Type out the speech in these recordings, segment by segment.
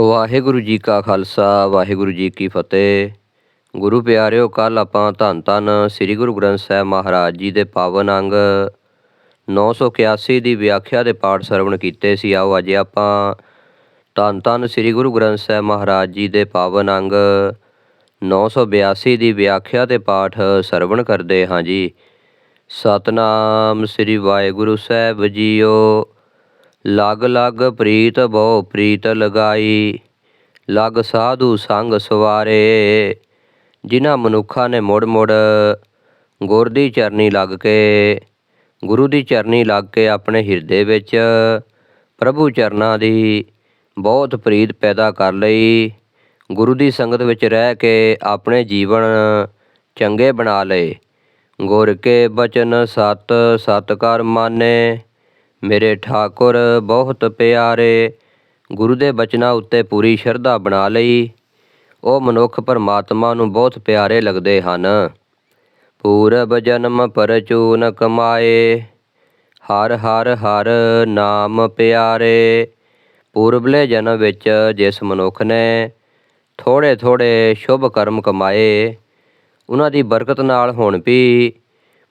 ਵਾਹਿਗੁਰੂ ਜੀ ਕਾ ਖਾਲਸਾ, ਵਾਹਿਗੁਰੂ ਜੀ ਕੀ ਫਤਿਹ। ਗੁਰੂ ਪਿਆਰਿਓ ਕੱਲ ਆਪਾਂ ਧੰਨ ਧੰਨ ਸ੍ਰੀ ਗੁਰੂ ਗ੍ਰੰਥ ਸਾਹਿਬ ਮਹਾਰਾਜ ਜੀ ਦੇ ਪਾਵਨ ਅੰਗ 981 ਦੀ ਵਿਆਖਿਆ ਦੇ ਪਾਠ ਸਰਵਣ ਕੀਤੇ ਸੀ। ਆਓ ਅੱਜ ਆਪਾਂ ਧੰਨ ਧੰਨ ਸ੍ਰੀ ਗੁਰੂ ਗ੍ਰੰਥ ਸਾਹਿਬ ਮਹਾਰਾਜ ਜੀ ਦੇ ਪਾਵਨ ਅੰਗ 982 ਦੀ ਵਿਆਖਿਆ ਦੇ ਪਾਠ ਸਰਵਣ ਕਰਦੇ ਹਾਂ ਜੀ। ਸਤਨਾਮ ਸ੍ਰੀ ਵਾਹਿਗੁਰੂ ਸਾਹਿਬ ਜੀਓ। ਲਗ ਲਗ ਪ੍ਰੀਤ ਬਹੁ ਪ੍ਰੀਤ ਲਗਾਈ। ਲਗ ਸਾਧੂ ਸੰਗ ਸਵਾਰੇ। ਜਿਨ੍ਹਾਂ ਮਨੁੱਖਾਂ ਨੇ ਮੁੜ ਮੁੜ ਗੁਰ ਦੀ ਚਰਨੀ ਲੱਗ ਕੇ, ਗੁਰੂ ਦੀ ਚਰਨੀ ਲੱਗ ਕੇ ਆਪਣੇ ਹਿਰਦੇ ਵਿੱਚ ਪ੍ਰਭੂ ਚਰਨਾਂ ਦੀ ਬਹੁਤ ਪ੍ਰੀਤ ਪੈਦਾ ਕਰ ਲਈ। ਗੁਰੂ ਦੀ ਸੰਗਤ ਵਿੱਚ ਰਹਿ ਕੇ ਆਪਣੇ ਜੀਵਨ ਚੰਗੇ ਬਣਾ ਲਏ। ਗੁਰ ਕੇ ਬਚਨ ਸਤ ਸਤ ਕਰ ਮਾਨੇ। ਮੇਰੇ ਠਾਕੁਰ ਬਹੁਤ ਪਿਆਰੇ, ਗੁਰੂ ਦੇ ਬਚਨਾਂ ਉੱਤੇ ਪੂਰੀ ਸ਼ਰਧਾ ਬਣਾ ਲਈ। ਉਹ ਮਨੁੱਖ ਪਰਮਾਤਮਾ ਨੂੰ ਬਹੁਤ ਪਿਆਰੇ ਲੱਗਦੇ ਹਨ। ਪੂਰਬ ਜਨਮ ਪਰਚੂਨ ਕਮਾਏ, ਹਰ ਹਰ ਹਰ ਨਾਮ ਪਿਆਰੇ। ਪੂਰਬਲੇ ਜਨਮ ਵਿੱਚ ਜਿਸ ਮਨੁੱਖ ਨੇ ਥੋੜੇ ਥੋੜੇ ਸ਼ੁਭ ਕਰਮ ਕਮਾਏ, ਉਹਨਾਂ ਦੀ ਬਰਕਤ ਨਾਲ ਹੁਣ ਵੀ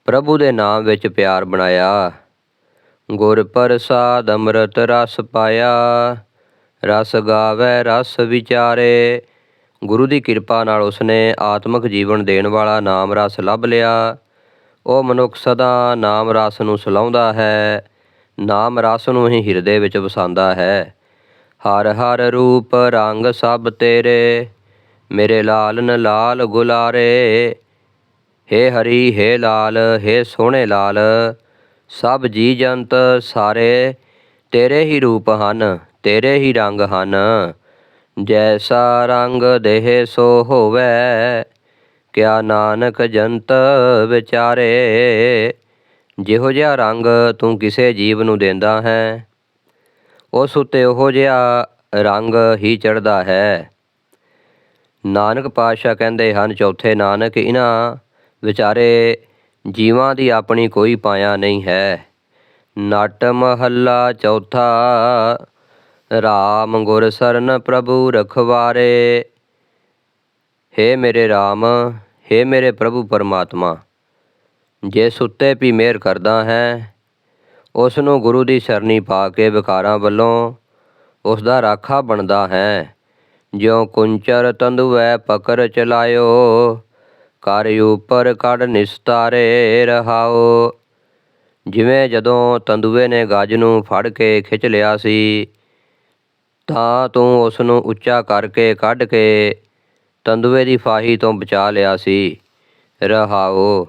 ਪ੍ਰਭੂ ਦੇ ਨਾਮ ਵਿੱਚ ਪਿਆਰ ਬਣਾਇਆ। ਗੁਰ ਪ੍ਰਸਾਦ ਅੰਮ੍ਰਿਤ ਰਸ ਪਾਇਆ, ਰਸ ਗਾਵੇ, ਰਸ ਵਿਚਾਰੇ। ਗੁਰੂ ਦੀ ਕਿਰਪਾ ਨਾਲ ਉਸਨੇ ਆਤਮਿਕ ਜੀਵਨ ਦੇਣ ਵਾਲਾ ਨਾਮ ਰਸ ਲੱਭ ਲਿਆ। ਉਹ ਮਨੁੱਖ ਸਦਾ ਨਾਮ ਰਸ ਨੂੰ ਸਲਾਉਂਦਾ ਹੈ, ਨਾਮ ਰਸ ਨੂੰ ਹੀ ਹਿਰਦੇ ਵਿੱਚ ਵਸਾਉਂਦਾ ਹੈ। ਹਰ ਹਰ ਰੂਪ ਰੰਗ ਸਭ ਤੇਰੇ, ਮੇਰੇ ਲਾਲਨ ਲਾਲ ਗੁਲਾਰੇ। ਹੇ ਹਰੀ, ਹੇ ਲਾਲ, ਹੇ ਸੋਹਣੇ ਲਾਲ ਸਭ ਜੀ ਜੰਤ ਸਾਰੇ ਤੇਰੇ ਹੀ ਰੂਪ ਹਨ, ਤੇਰੇ ਹੀ ਰੰਗ ਹਨ। ਜੈਸਾ ਰੰਗ ਦੇਹ ਸੋ ਹੋਵੇ, ਕਿਆ ਨਾਨਕ ਜੰਤ ਵਿਚਾਰੇ। ਜਿਹੋ ਜਿਹਾ ਰੰਗ ਤੂੰ ਕਿਸੇ ਜੀਵ ਨੂੰ ਦਿੰਦਾ ਹੈ, ਉਸ ਉੱਤੇ ਉਹੋ ਜਿਹਾ ਰੰਗ ਹੀ ਚੜਦਾ ਹੈ। ਨਾਨਕ ਪਾਤਸ਼ਾਹ ਕਹਿੰਦੇ ਹਨ, ਚੌਥੇ ਨਾਨਕ ਇਹਨਾਂ ਵਿਚਾਰੇ ਜੀਵਾਂ ਦੀ ਆਪਣੀ ਕੋਈ ਪਾਇਆ ਨਹੀਂ ਹੈ। ਨਟ ਮਹੱਲਾ ਚੌਥਾ, ਰਾਮ ਗੁਰ ਸਰਨ ਪ੍ਰਭੂ ਰਖਵਾਰੇ। ਹੇ ਮੇਰੇ ਰਾਮ, ਹੇ ਮੇਰੇ ਪ੍ਰਭੂ ਪਰਮਾਤਮਾ, ਜੇ ਸੁੱਤੇ ਵੀ ਮਿਹਰ ਕਰਦਾ ਹੈ ਉਸ ਨੂੰ ਗੁਰੂ ਦੀ ਸਰਨੀ ਪਾ ਕੇ ਵਿਕਾਰਾਂ ਵੱਲੋਂ ਉਸ ਦਾ ਰਾਖਾ ਬਣਦਾ ਹੈ। ਜਿਉ ਕੁੰਚਰ ਤੰਦੂਐ ਪਕਰ ਚਲਾਇਓ ਕਰ ਉਪਰ ਕੜ ਨਿਸਤਾਰੇ ਰਹਾਓ। ਜਿਵੇਂ ਜਦੋਂ ਤੰਦੂਏ ਨੇ ਗੱਜ ਨੂੰ ਫੜ ਕੇ ਖਿੱਚ ਲਿਆ ਸੀ, ਤਾਂ ਤੂੰ ਉਸ ਨੂੰ ਉੱਚਾ ਕਰਕੇ ਕੱਢ ਕੇ ਤੰਦੂਏ ਦੀ ਫਾਹੀ ਤੋਂ ਬਚਾ ਲਿਆ ਸੀ। ਰਹਾਓ,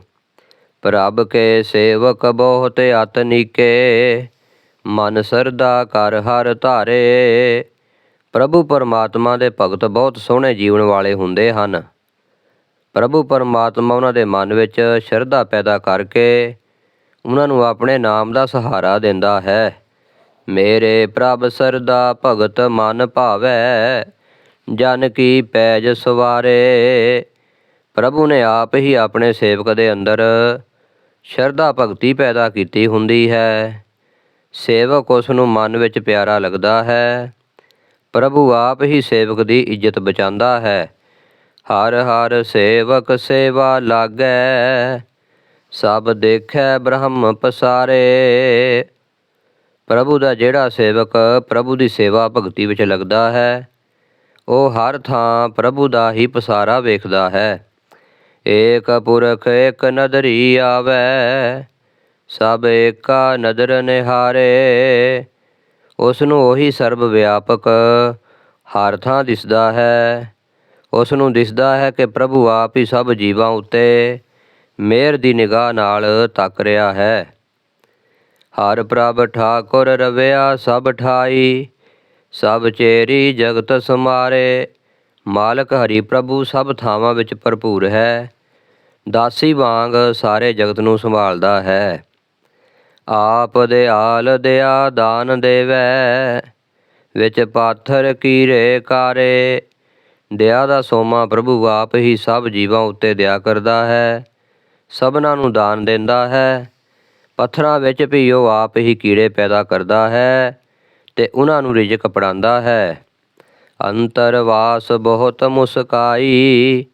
ਪ੍ਰਭ ਕੇ ਸੇਵਕ ਬਹੁਤ ਅਤਨੀਕੇ ਮਨ ਸਰਦਾ ਕਰ ਹਰ ਧਾਰੇ। ਪ੍ਰਭੂ ਪਰਮਾਤਮਾ ਦੇ ਭਗਤ ਬਹੁਤ ਸੋਹਣੇ ਜੀਵਨ ਵਾਲੇ ਹੁੰਦੇ ਹਨ। ਪ੍ਰਭੂ ਪਰਮਾਤਮਾ ਉਹਨਾਂ ਦੇ ਮਨ ਵਿੱਚ ਸ਼ਰਧਾ ਪੈਦਾ ਕਰਕੇ ਉਹਨਾਂ ਨੂੰ ਆਪਣੇ ਨਾਮ ਦਾ ਸਹਾਰਾ ਦਿੰਦਾ ਹੈ। ਮੇਰੇ ਪ੍ਰਭ ਸਰਦਾ ਭਗਤ ਮਨ ਭਾਵੈ, ਜਨ ਕੀ ਪੈਜ ਸਵਾਰੇ। ਪ੍ਰਭੂ ਨੇ ਆਪ ਹੀ ਆਪਣੇ ਸੇਵਕ ਦੇ ਅੰਦਰ ਸ਼ਰਧਾ ਭਗਤੀ ਪੈਦਾ ਕੀਤੀ ਹੁੰਦੀ ਹੈ। ਸੇਵਕ ਉਸ ਨੂੰ ਮਨ ਵਿੱਚ ਪਿਆਰਾ ਲੱਗਦਾ ਹੈ। ਪ੍ਰਭੂ ਆਪ ਹੀ ਸੇਵਕ ਦੀ ਇੱਜ਼ਤ ਬਚਾਉਂਦਾ ਹੈ। ਹਰ ਹਰ ਸੇਵਕ ਸੇਵਾ ਲਾਗੈ, ਸਭ ਦੇਖੈ ਬ੍ਰਹਮ ਪਸਾਰੇ। ਪ੍ਰਭੂ ਦਾ ਜਿਹੜਾ ਸੇਵਕ ਪ੍ਰਭੂ ਦੀ ਸੇਵਾ ਭਗਤੀ ਵਿੱਚ ਲੱਗਦਾ ਹੈ, ਉਹ ਹਰ ਥਾਂ ਪ੍ਰਭੂ ਦਾ ਹੀ ਪਸਾਰਾ ਵੇਖਦਾ ਹੈ। ਏਕ ਪੁਰਖ ਏਕ ਨਦਰੀ ਆਵੈ, ਸਭ ਏਕਾ ਨਦਰ ਨਿਹਾਰੇ। ਉਸ ਨੂੰ ਉਹੀ ਸਰਬ ਵਿਆਪਕ ਹਰ ਥਾਂ ਦਿਸਦਾ ਹੈ ਉਸ ਨੂੰ ਦਿਸਦਾ ਹੈ ਕਿ ਪ੍ਰਭੂ ਆਪ ਹੀ ਸਭ ਜੀਵਾਂ ਉੱਤੇ ਮਿਹਰ ਦੀ ਨਿਗਾਹ ਨਾਲ ਤੱਕ ਰਿਹਾ ਹੈ। ਹਰ ਪ੍ਰਭ ਠਾਕੁਰ ਰਵਿਆ, ਸਭ ਠਾਈ, ਸਭ ਚੇਰੀ ਜਗਤ ਸਮਾਰੇ ਮਾਲਕ ਹਰੀ ਪ੍ਰਭੂ ਸਭ ਥਾਵਾਂ ਵਿੱਚ ਭਰਪੂਰ ਹੈ। ਦਾਸੀ ਵਾਂਗ ਸਾਰੇ ਜਗਤ ਨੂੰ ਸੰਭਾਲਦਾ ਹੈ। ਆਪ ਦਿਆਲ ਦਿਆ ਦਾਨ ਦੇਵੈ, ਵਿੱਚ ਪਾਥਰ ਕੀਰੇ ਕਾਰੇ। ਦਇਆ ਦਾ ਸੋਮਾ ਪ੍ਰਭੂ ਆਪ ਹੀ ਸਭ ਜੀਵਾਂ ਉੱਤੇ ਦਇਆ ਕਰਦਾ ਹੈ, ਸਭਨਾਂ ਨੂੰ ਦਾਨ ਦਿੰਦਾ ਹੈ, ਪੱਥਰਾਂ ਵਿੱਚ ਵੀ ਉਹ ਆਪ ਹੀ ਕੀੜੇ ਪੈਦਾ ਕਰਦਾ ਹੈ ਤੇ ਉਹਨਾਂ ਨੂੰ ਰਿਜ਼ਕ ਪੜਾਉਂਦਾ ਹੈ। ਅੰਤਰ ਵਾਸ ਬਹੁਤ ਮੁਸਕਾਈ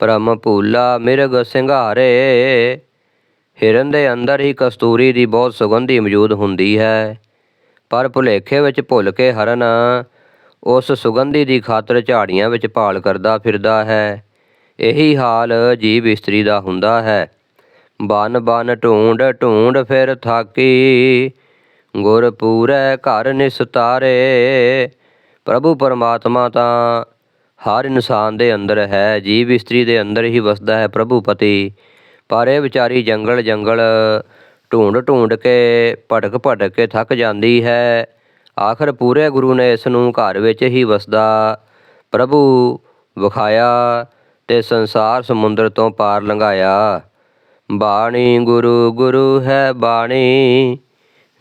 ਪ੍ਰਮ ਭੂਲਾ ਮਿਰਗ ਸਿੰਘਾਰੇ ਹਿਰਨ ਦੇ ਅੰਦਰ ਹੀ ਕਸਤੂਰੀ ਦੀ ਬਹੁਤ ਸੁਗੰਧੀ ਮੌਜੂਦ ਹੁੰਦੀ ਹੈ, ਪਰ ਭੁਲੇਖੇ ਵਿੱਚ ਭੁੱਲ ਕੇ ਹਰਨ ਉਸ ਸੁਗੰਧੀ ਦੀ ਖਾਤਰ ਝਾੜੀਆਂ ਵਿੱਚ ਭਾਲ ਕਰਦਾ ਫਿਰਦਾ ਹੈ। ਇਹੀ ਹਾਲ ਜੀਵ ਇਸਤਰੀ ਦਾ ਹੁੰਦਾ ਹੈ। ਬਨ ਬਨ ਢੂੰਡ ਢੂੰਡ ਫਿਰ ਥਾਕੀ। ਗੁਰ ਪੂਰੈ ਘਰ ਨਿਸਤਾਰੇ ਪ੍ਰਭੂ ਪਰਮਾਤਮਾ ਤਾਂ ਹਰ ਇਨਸਾਨ ਦੇ ਅੰਦਰ ਹੈ। ਜੀਵ ਇਸਤਰੀ ਦੇ ਅੰਦਰ ਹੀ ਵਸਦਾ ਹੈ ਪ੍ਰਭੂ ਪਤੀ। ਪਰ ਇਹ ਵਿਚਾਰੀ ਜੰਗਲ ਜੰਗਲ ਢੂੰਡ ਢੂੰਡ ਕੇ ਭਟਕ ਭਟਕ ਕੇ ਥੱਕ ਜਾਂਦੀ ਹੈ। ਆਖਰ ਪੂਰੇ ਗੁਰੂ ਨੇ ਇਸ ਨੂੰ ਘਰ ਵਿੱਚ ਹੀ ਵਸਦਾ। ਪ੍ਰਭੂ ਵਿਖਾਇਆ ਤੇ ਸੰਸਾਰ ਸਮੁੰਦਰ ਤੋਂ ਪਾਰ ਲੰਘਾਇਆ। ਬਾਣੀ ਗੁਰੂ ਗੁਰੂ ਹੈ ਬਾਣੀ,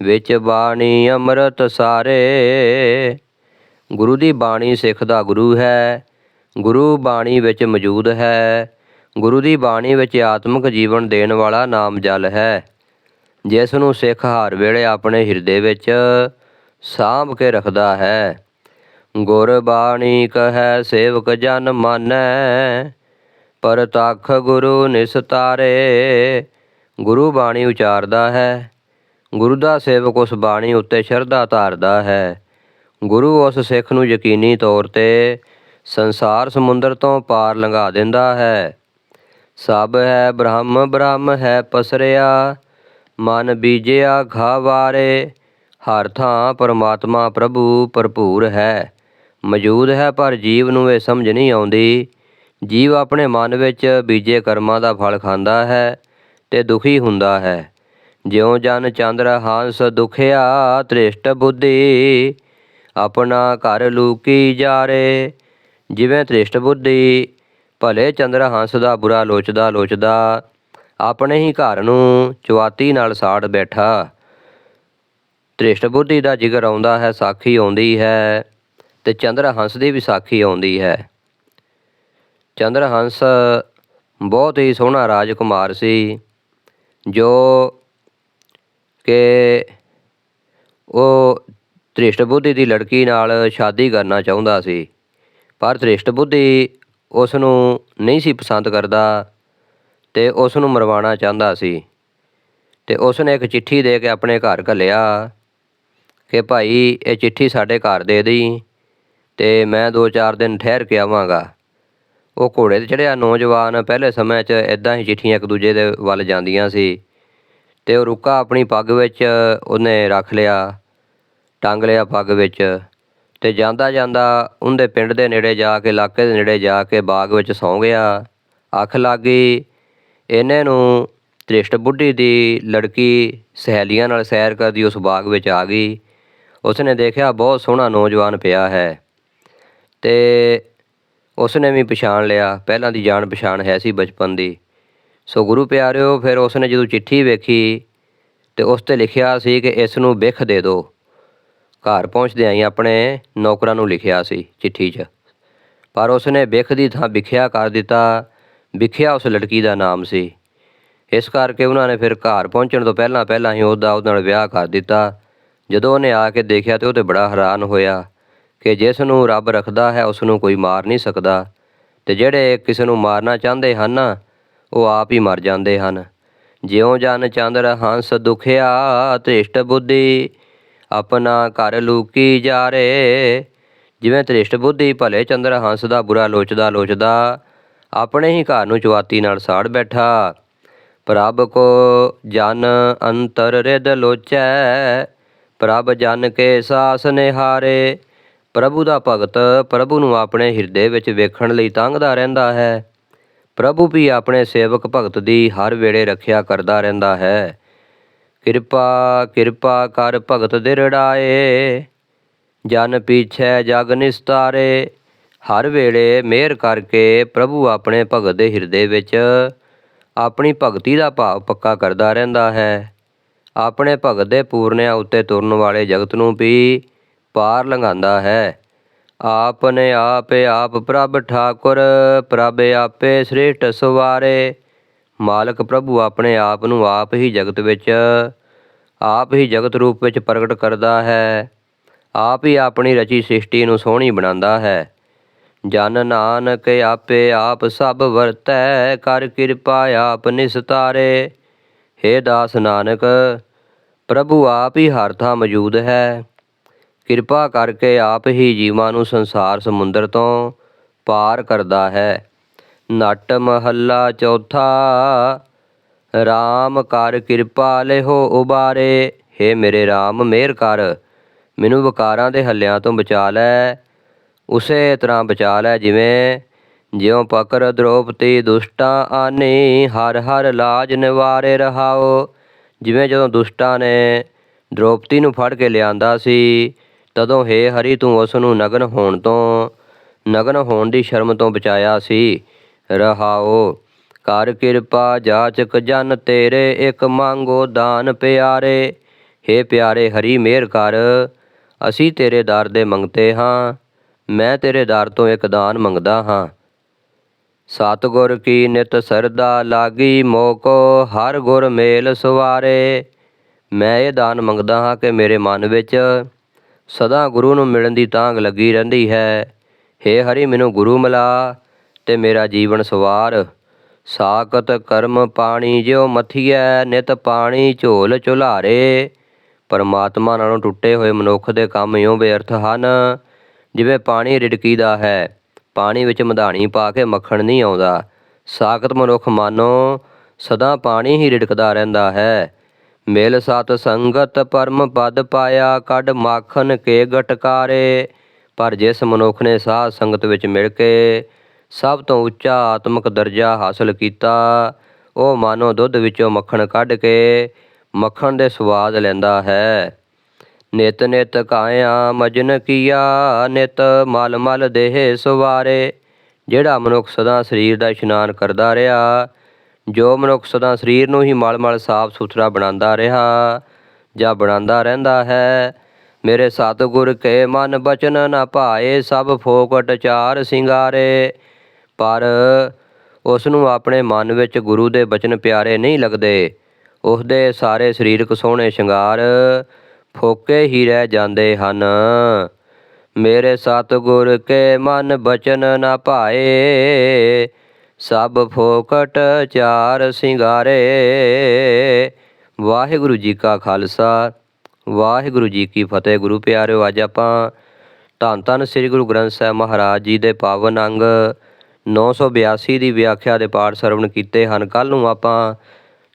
ਵਿੱਚ ਬਾਣੀ ਅੰਮ੍ਰਿਤ ਸਾਰੇ। ਗੁਰੂ ਦੀ ਬਾਣੀ ਸਿੱਖ ਦਾ ਗੁਰੂ ਹੈ, ਗੁਰੂ ਬਾਣੀ ਵਿੱਚ ਮੌਜੂਦ ਹੈ। ਗੁਰੂ ਦੀ ਬਾਣੀ ਵਿੱਚ ਆਤਮਿਕ ਜੀਵਨ ਦੇਣ ਵਾਲਾ ਨਾਮ ਜਲ ਹੈ। ਜਿਸ ਨੂੰ ਸਿੱਖ ਹਰ ਵੇਲੇ ਆਪਣੇ ਹਿਰਦੇ ਵਿੱਚ ਸਾਂਭ ਕੇ ਰੱਖਦਾ ਹੈ। ਗੁਰ ਬਾਣੀ ਕਹੈ, ਸੇਵਕ ਜਨ ਮਾਨੈ ਪਰਤਖ ਗੁਰੂ ਨਿਸਤਾਰੇ ਗੁਰੂ ਬਾਣੀ ਉਚਾਰਦਾ ਹੈ। ਗੁਰੂ ਦਾ ਸੇਵਕ ਉਸ ਬਾਣੀ ਉੱਤੇ ਸ਼ਰਧਾ ਧਾਰਦਾ ਹੈ। ਗੁਰੂ ਉਸ ਸਿੱਖ ਨੂੰ ਯਕੀਨੀ ਤੌਰ ਤੇ ਸੰਸਾਰ ਸਮੁੰਦਰ ਤੋਂ ਪਾਰ ਲੰਘਾ ਦਿੰਦਾ ਹੈ। ਸਭ ਹੈ ਬ੍ਰਹਮ ਬ੍ਰਹਮ ਹੈ ਪਸਰਿਆ, ਮਨ ਬੀਜਿਆ ਘਾਵਾਰੇ ਹਰ ਥਾਂ ਪਰਮਾਤਮਾ ਪ੍ਰਭੂ ਭਰਪੂਰ ਹੈ। ਮੌਜੂਦ ਹੈ ਪਰ ਜੀਵ ਨੂੰ ਇਹ ਸਮਝ ਨਹੀਂ ਆਉਂਦੀ। ਜੀਵ ਆਪਣੇ ਮਨ ਵਿੱਚ ਬੀਜੇ ਕਰਮਾਂ ਦਾ ਫਲ ਖਾਂਦਾ ਹੈ ਤੇ ਦੁਖੀ ਹੁੰਦਾ ਹੈ। ਜਿਉ ਜਨ ਚੰਦਰ ਹੰਸ ਦੁਖਿਆ ਤ੍ਰਿਸ਼ਟ ਬੁੱਧੀ, ਆਪਣਾ ਘਰ ਲੂਕੀ ਜਾਰੇ। ਜਿਵੇਂ ਤ੍ਰਿਸ਼ਟ ਬੁੱਧੀ, ਭਲੇ ਚੰਦਰ ਹੰਸ ਦਾ ਬੁਰਾ ਲੋਚਦਾ ਲੋਚਦਾ ਆਪਣੇ ਹੀ ਘਰ ਨੂੰ ਚਵਾਤੀ ਨਾਲ ਸਾੜ ਬੈਠਾ। ਤ੍ਰਿਸ਼ਟ ਬੁੱਧੀ ਦਾ ਜਿਗਰ ਆਉਂਦਾ ਹੈ, ਸਾਖੀ ਆਉਂਦੀ ਹੈ ਤੇ ਚੰਦਰ ਹੰਸ ਦੀ ਵੀ ਸਾਖੀ ਆਉਂਦੀ ਹੈ। ਚੰਦਰ ਹੰਸ ਬਹੁਤ ਹੀ ਸੋਹਣਾ ਰਾਜਕੁਮਾਰ ਸੀ, ਜੋ ਕਿ ਉਹ ਤ੍ਰਿਸ਼ਟ ਬੁੱਧੀ ਦੀ ਲੜਕੀ ਨਾਲ ਸ਼ਾਦੀ ਕਰਨਾ ਚਾਹੁੰਦਾ ਸੀ, ਪਰ ਤ੍ਰਿਸ਼ਟ ਬੁੱਧੀ ਉਸ ਨੂੰ ਨਹੀਂ ਸੀ ਪਸੰਦ ਕਰਦਾ ਤੇ ਉਸ ਨੂੰ ਮਰਵਾਉਣਾ ਚਾਹੁੰਦਾ ਸੀ ਤੇ ਉਸ ਨੇ ਇੱਕ ਚਿੱਠੀ ਦੇ ਕੇ ਆਪਣੇ ਘਰ ਘੱਲਿਆ। ਕਿ ਭਾਈ ਇਹ ਚਿੱਠੀ ਸਾਡੇ ਘਰ ਦੇ ਦੇਈ ਤੇ ਮੈਂ ਦੋ ਚਾਰ ਦਿਨ ਠਹਿਰ ਕੇ ਆਵਾਂਗਾ। ਉਹ ਘੋੜੇ ਤੇ ਚੜਿਆ ਨੌਜਵਾਨ ਪਹਿਲੇ ਸਮੇਂ 'ਚ ਇਦਾਂ ਹੀ ਚਿੱਠੀਆਂ ਇੱਕ ਦੂਜੇ ਦੇ ਵੱਲ ਜਾਂਦੀਆਂ ਸੀ ਤੇ ਉਹ ਰੁੱਕਾ ਆਪਣੀ ਪੱਗ ਵਿੱਚ, ਉਹਨੇ ਰੱਖ ਲਿਆ, ਟੰਗ ਲਿਆ ਪੱਗ ਵਿੱਚ ਤੇ ਜਾਂਦਾ ਜਾਂਦਾ ਉਹਦੇ ਪਿੰਡ ਦੇ ਨੇੜੇ ਜਾ ਕੇ, ਇਲਾਕੇ ਦੇ ਨੇੜੇ ਜਾ ਕੇ ਬਾਗ ਵਿੱਚ ਸੌਂ ਗਿਆ। ਅੱਖ ਲੱਗ ਗਈ, ਇਹਨੇ ਨੂੰ ਤ੍ਰਿਸ਼ਟ ਬੁੱਢੀ ਦੀ ਲੜਕੀ ਸਹੇਲੀਆਂ ਨਾਲ ਸੈਰ ਕਰਦੀ ਉਸ ਬਾਗ ਵਿੱਚ ਆ ਗਈ। ਉਸਨੇ ਦੇਖਿਆ ਬਹੁਤ ਸੋਹਣਾ ਨੌਜਵਾਨ ਪਿਆ ਹੈ ਤੇ ਉਸਨੇ ਵੀ ਪਛਾਣ ਲਿਆ। ਪਹਿਲਾਂ ਦੀ ਜਾਣ ਪਛਾਣ ਹੈ ਸੀ ਬਚਪਨ ਦੀ। ਸੋ ਗੁਰੂ ਪਿਆਰਿਓ, ਫਿਰ ਉਸਨੇ ਜਦੋਂ ਚਿੱਠੀ ਵੇਖੀ ਤੇ ਉਸ ਤੇ ਲਿਖਿਆ ਸੀ ਕਿ ਇਸ ਨੂੰ ਬਿਖ ਦੇ ਦਿਓ ਘਰ ਪਹੁੰਚਦੇ ਆਈ ਆਪਣੇ ਨੌਕਰਾਂ ਨੂੰ ਲਿਖਿਆ ਸੀ ਚਿੱਠੀ 'ਚ। ਪਰ ਉਸਨੇ ਬਿਖ ਦੀ ਥਾਂ ਵਿਖਿਆ ਕਰ ਦਿੱਤਾ। ਵਿਖਿਆ ਉਸ ਲੜਕੀ ਦਾ ਨਾਮ ਸੀ। ਇਸ ਕਰਕੇ ਉਹਨਾਂ ਨੇ ਫਿਰ ਘਰ ਪਹੁੰਚਣ ਤੋਂ ਪਹਿਲਾਂ ਪਹਿਲਾਂ ਹੀ ਉਹਦਾ ਉਹਦੇ ਨਾਲ ਵਿਆਹ ਕਰ ਦਿੱਤਾ। ਜਦੋਂ ਉਹਨੇ ਆ ਕੇ ਦੇਖਿਆ ਤੇ ਉਹ ਤੇ ਬੜਾ ਹੈਰਾਨ ਹੋਇਆ ਕਿ ਜਿਸ ਨੂੰ ਰੱਬ ਰੱਖਦਾ ਹੈ, ਉਸ ਨੂੰ ਕੋਈ ਮਾਰ ਨਹੀਂ ਸਕਦਾ। ਤੇ ਜਿਹੜੇ ਕਿਸੇ ਨੂੰ ਮਾਰਨਾ ਚਾਹੁੰਦੇ ਹਨ, ਉਹ ਆਪ ਹੀ ਮਰ ਜਾਂਦੇ ਹਨ। ਜਿਉ ਜਨ ਚੰਦਰ ਹੰਸ ਦੁਖਿਆ, ਤ੍ਰਿਸ਼ਟ ਬੁੱਧੀ ਆਪਣਾ ਘਰ ਲੂਕੀ ਜਾ ਜਾਰੇ ਜਿਵੇਂ ਤ੍ਰਿਸ਼ਟ ਬੁੱਧੀ ਭਲੇ ਚੰਦਰ ਹੰਸ ਦਾ ਬੁਰਾ ਲੋਚਦਾ ਲੋਚਦਾ ਆਪਣੇ ਹੀ ਘਰ ਨੂੰ ਚਵਾਤੀ ਨਾਲ ਸਾੜ ਬੈਠਾ। ਪ੍ਰਭ ਕੋ ਜਨ ਅੰਤਰ ਰਿਦ ਲੋਚੈ ਪ੍ਰਭ ਜਨ ਕੇ ਸਾਸ ਨਿਹਾਰੇ। ਪ੍ਰਭੂ ਦਾ ਭਗਤ ਪ੍ਰਭੂ ਨੂੰ ਆਪਣੇ ਹਿਰਦੇ ਵਿੱਚ ਵੇਖਣ ਲਈ ਤੰਗਦਾ ਰਹਿੰਦਾ ਹੈ। ਪ੍ਰਭੂ ਵੀ ਆਪਣੇ ਸੇਵਕ ਭਗਤ ਦੀ ਹਰ ਵੇਲੇ ਰੱਖਿਆ ਕਰਦਾ ਰਹਿੰਦਾ ਹੈ। ਕਿਰਪਾ ਕਿਰਪਾ ਕਰ ਭਗਤ ਦਿਰੜਾਏ। ਜਨ ਪੀਛੈ ਜਗ ਨਿਸਤਾਰੇ। ਹਰ ਵੇਲੇ ਮਿਹਰ ਕਰਕੇ ਪ੍ਰਭੂ ਆਪਣੇ ਭਗਤ ਦੇ ਹਿਰਦੇ ਵਿੱਚ ਆਪਣੀ ਭਗਤੀ ਦਾ ਭਾਵ ਪੱਕਾ ਕਰਦਾ ਰਹਿੰਦਾ ਹੈ। ਆਪਣੇ ਭਗਤ ਦੇ ਪੂਰਨਿਆਂ ਉੱਤੇ ਤੁਰਨ ਵਾਲੇ ਜਗਤ ਨੂੰ ਵੀ ਪਾਰ ਲੰਘਾਉਂਦਾ ਹੈ। ਆਪਨੇ ਆਪੇ ਆਪ ਪ੍ਰਭ ਠਾਕੁਰ, ਪ੍ਰਭ ਆਪੇ ਸ੍ਰੇਸ਼ਟ ਸਵਾਰੇ। ਮਾਲਕ ਪ੍ਰਭੂ ਆਪਣੇ ਆਪ ਨੂੰ ਆਪ ਹੀ ਜਗਤ ਵਿੱਚ, ਆਪ ਹੀ ਜਗਤ ਰੂਪ ਵਿੱਚ ਪ੍ਰਗਟ ਕਰਦਾ ਹੈ। ਆਪ ਹੀ ਆਪਣੀ ਰਚੀ ਸ੍ਰਿਸ਼ਟੀ ਨੂੰ ਸੋਹਣੀ ਬਣਾਉਂਦਾ ਹੈ। ਜਨ ਨਾਨਕ ਆਪੇ ਆਪ ਸਭ ਵਰਤੈ, ਕਰ ਕਿਰਪਾ ਆਪ ਨਿਸਤਾਰੇ। ਹੇ ਦਾਸ ਨਾਨਕ, ਪ੍ਰਭੂ ਆਪ ਹੀ ਹਰ ਥਾਂ ਮੌਜੂਦ ਹੈ। ਕਿਰਪਾ ਕਰਕੇ ਆਪ ਹੀ ਜੀਵਾਂ ਨੂੰ ਸੰਸਾਰ ਸਮੁੰਦਰ ਤੋਂ ਪਾਰ ਕਰਦਾ ਹੈ। ਨਟ ਮਹੱਲਾ ਚੌਥਾ RAM ਕਰ ਕਿਰਪਾ ਲਿਹੋ ਉਬਾਰੇ। ਹੇ ਮੇਰੇ RAM ਮਿਹਰ ਕਰ, ਮੈਨੂੰ ਵਿਕਾਰਾਂ ਦੇ ਹੱਲਿਆਂ ਤੋਂ ਬਚਾ ਲੈ। ਉਸੇ ਤਰ੍ਹਾਂ ਬਚਾ ਲੈ ਜਿਵੇਂ ਜਿਉ ਪਕਰ ਦ੍ਰੋਪਤੀ ਦੁਸ਼ਟਾਂ ਆਨੀ, ਹਰ ਹਰ ਲਾਜ ਨਿਵਾਰੇ ਰਹਾਓ। ਜਿਵੇਂ ਜਦੋਂ ਦੁਸ਼ਟਾਂ ਨੇ ਦ੍ਰੋਪਤੀ ਨੂੰ ਫੜ ਕੇ ਲਿਆਂਦਾ ਸੀ, ਤਦੋਂ ਹੇ ਹਰੀ ਤੂੰ ਉਸ ਨੂੰ ਨਗਨ ਹੋਣ ਤੋਂ, ਨਗਨ ਹੋਣ ਦੀ ਸ਼ਰਮ ਤੋਂ ਬਚਾਇਆ ਸੀ। ਰਹਾਓ, ਕਰ ਕਿਰਪਾ ਜਾਚਕ ਜਨ ਤੇਰੇ ਇੱਕ ਮੰਗੋ ਦਾਨ ਪਿਆਰੇ। ਹੇ ਪਿਆਰੇ ਹਰੀ ਮਿਹਰ ਕਰ, ਅਸੀਂ ਤੇਰੇ ਦਰ ਦੇ ਮੰਗਤੇ ਹਾਂ, ਮੈਂ ਤੇਰੇ ਦਰ ਤੋਂ ਇੱਕ ਦਾਨ ਮੰਗਦਾ ਹਾਂ। ਸਤਿਗੁਰ ਕੀ ਨਿਤ ਸਰਦਾ ਲਾਗੀ ਮੋਕੋ, ਹਰ ਗੁਰ ਮੇਲ ਸਵਾਰੇ। ਮੈਂ ਇਹ ਦਾਨ ਮੰਗਦਾ ਹਾਂ ਕਿ ਮੇਰੇ ਮਨ ਵਿੱਚ ਸਦਾ ਗੁਰੂ ਨੂੰ ਮਿਲਣ ਦੀ ਤਾਂਗ ਲੱਗੀ ਰਹਿੰਦੀ ਹੈ। ਹੇ ਹਰੀ, ਮੈਨੂੰ ਗੁਰੂ ਮਿਲਾ ਤੇ ਮੇਰਾ ਜੀਵਨ ਸਵਾਰ। ਸਾਕਤ ਕਰਮ ਪਾਣੀ ਜਿਉ ਮਥੀਐ, ਨਿਤ ਪਾਣੀ ਝੋਲ ਝੁਲਾਰੇ। ਪਰਮਾਤਮਾ ਨਾਲੋਂ ਟੁੱਟੇ ਹੋਏ ਮਨੁੱਖ ਦੇ ਕੰਮ ਇਉਂ ਬੇਅਰਥ ਹਨ, ਜਿਵੇਂ ਪਾਣੀ ਰਿੜਕੀਦਾ ਹੈ। ਪਾਣੀ ਵਿੱਚ ਮਧਾਣੀ ਪਾ ਕੇ ਮੱਖਣ ਨਹੀਂ ਆਉਂਦਾ। ਸਾਖਤ ਮਨੁੱਖ ਮਾਨੋ, ਸਦਾ ਪਾਣੀ ਹੀ ਰਿੜਕਦਾ ਰਹਿੰਦਾ ਹੈ। ਮਿਲ ਸਤ ਸੰਗਤ ਪਰਮ ਪਦ ਪਾਇਆ, ਕੱਢ ਮਾਖਨ ਕੇ ਗਟਕਾਰੇ ਪਰ ਜਿਸ ਮਨੁੱਖ ਨੇ ਸਾਧ ਸੰਗਤ ਵਿੱਚ ਮਿਲ ਕੇ ਸਭ ਤੋਂ ਉੱਚਾ ਆਤਮਿਕ ਦਰਜਾ ਹਾਸਲ ਕੀਤਾ, ਉਹ ਮਾਨੋ ਦੁੱਧ ਵਿੱਚੋਂ ਮੱਖਣ ਕੱਢ ਕੇ ਮੱਖਣ ਦੇ ਸਵਾਦ ਲੈਂਦਾ ਹੈ। ਨਿਤ ਨਿਤ ਕਾਇਆ ਮਜਨ ਕੀਆ, ਨਿਤ ਮਲ ਮਲ ਦੇਹ ਸਵਾਰੇ। ਜਿਹੜਾ ਮਨੁੱਖ ਸਦਾ ਸਰੀਰ ਦਾ ਇਸ਼ਨਾਨ ਕਰਦਾ ਰਿਹਾ, ਜੋ ਮਨੁੱਖ ਸਦਾ ਸਰੀਰ ਨੂੰ ਹੀ ਮਲ ਮਲ ਸਾਫ਼ ਸੁਥਰਾ ਬਣਾਉਂਦਾ ਰਿਹਾ, ਜਾਂ ਬਣਾਉਂਦਾ ਰਹਿੰਦਾ ਹੈ, ਮੇਰੇ ਸਤਿਗੁਰ ਕੇ ਮਨ ਬਚਨ ਨਾ ਭਾਏ, ਸਭ ਫੋਕਟ ਚਾਰ ਸਿੰਗਾਰੇ। ਪਰ ਉਸ ਨੂੰ ਆਪਣੇ ਮਨ ਵਿੱਚ ਗੁਰੂ ਦੇ ਬਚਨ ਪਿਆਰੇ ਨਹੀਂ ਲੱਗਦੇ। ਉਸ ਦੇ ਸਾਰੇ ਸਰੀਰਕ ਸੋਹਣੇ ਸ਼ਿੰਗਾਰ ਫੋਕੇ ਹੀ ਰਹਿ ਜਾਂਦੇ ਹਨ। ਮੇਰੇ ਸਤਿਗੁਰ ਕੇ ਮਨ ਬਚਨ ਨਾ ਭਾਏ, ਸਭ ਫੋਕਟ ਚਾਰ ਸਿੰਗਾਰੇ। ਵਾਹਿਗੁਰੂ ਜੀ ਕਾ ਖਾਲਸਾ, ਵਾਹਿਗੁਰੂ ਜੀ ਕੀ ਫਤਿਹ। ਗੁਰੂ ਪਿਆਰਿਓ, ਅੱਜ ਆਪਾਂ ਧੰਨ ਧੰਨ ਸ੍ਰੀ ਗੁਰੂ ਗ੍ਰੰਥ ਸਾਹਿਬ ਮਹਾਰਾਜ ਜੀ ਦੇ ਪਾਵਨ ਅੰਗ 982 ਦੀ ਵਿਆਖਿਆ ਦੇ ਪਾਠ ਸਰਵਣ ਕੀਤੇ ਹਨ। ਕੱਲ ਨੂੰ ਆਪਾਂ